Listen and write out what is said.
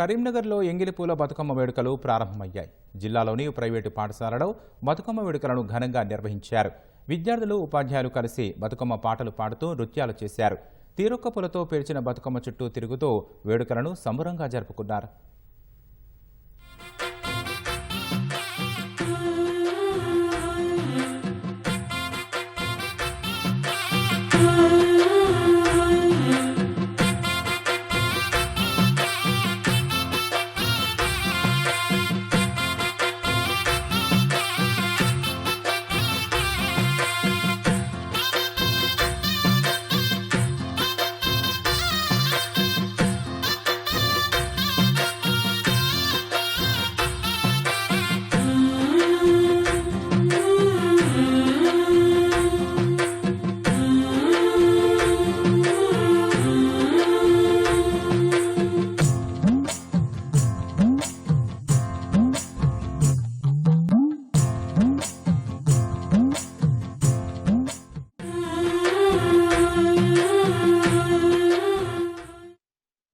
కరీంనగర్లో ఎంగిలిపూల బతుకమ్మ వేడుకలు ప్రారంభమయ్యాయి. జిల్లాలోని ప్రైవేటు పాఠశాలలో బతుకమ్మ వేడుకలను ఘనంగా నిర్వహించారు. విద్యార్థులు ఉపాధ్యాయులు కలిసి బతుకమ్మ పాటలు పాడుతూ నృత్యాలు చేశారు. తీరొక్క పూలతో పేర్చిన బతుకమ్మ చుట్టూ తిరుగుతూ వేడుకలను సంబరంగా జరుపుకున్నారు. Oh